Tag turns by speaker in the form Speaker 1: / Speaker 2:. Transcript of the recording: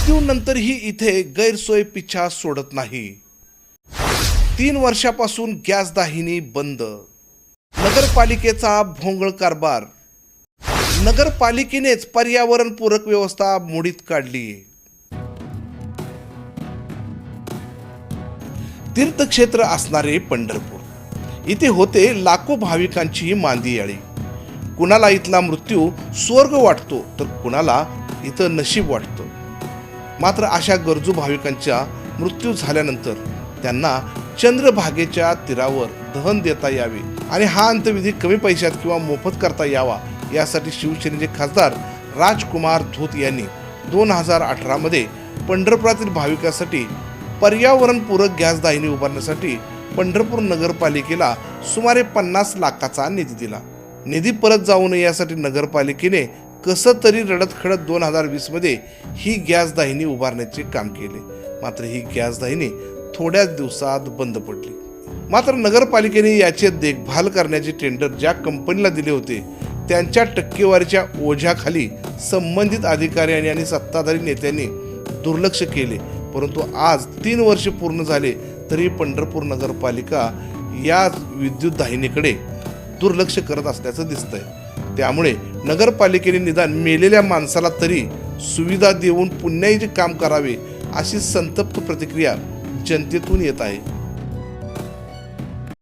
Speaker 1: मृत्यूनंतरही इथे गैरसोय पिछा सोडत नाही. तीन वर्षापासून गॅस दाहिनी बंद. नगरपालिकेचा भोंगळ कारभार. नगरपालिकेनेच पर्यावरणपूरक व्यवस्था मोडीत काढली. तीर्थक्षेत्र असणारे पंढरपूर. इथे होते लाखो भाविकांची मांदियाळी कुणाला इथला मृत्यू स्वर्ग वाटतो तर कुणाला इथं नशीब वाटतं. मात्र अशा गरजू भाविकांच्या मृत्यू झाल्यानंतर त्यांना चंद्रभागेच्या तीरावर दहन देता यावे आणि हा अंत्यविधी कमी पैशात किंवा मोफत करता यावा यासाठी शिवसेनेचे खासदार राजकुमार धूत यांनी दोन हजार अठरामध्ये पंढरपुरातील भाविकांसाठी पर्यावरणपूरक गॅस दाहिनी उभारण्यासाठी पंढरपूर नगरपालिकेला सुमारे पन्नास लाखाचा निधी दिला. निधी परत जाऊ नये यासाठी नगरपालिकेने कसं तरी रडतखडत दोन हजार वीसमध्ये ही गॅस दाहिनी उभारण्याचे काम केले. मात्र ही गॅस दाहिनी थोड्याच दिवसात बंद पडली. मात्र नगरपालिकेने याचे देखभाल करण्याचे टेंडर ज्या कंपनीला दिले होते त्यांच्या टक्केवारीच्या ओझ्याखाली संबंधित अधिकाऱ्यांनी आणि सत्ताधारी नेत्यांनी दुर्लक्ष केले. परंतु आज तीन वर्ष पूर्ण झाले तरी पंढरपूर नगरपालिका या विद्युत दाहिनीकडे दुर्लक्ष करत असल्याचं दिसतंय. त्यामुळे नगरपालिकेने निदान मेलेल्या माणसाला तरी सुविधा देऊन पुण्याही काम करावे अशी संतप्त प्रतिक्रिया जनतेतून येत आहे.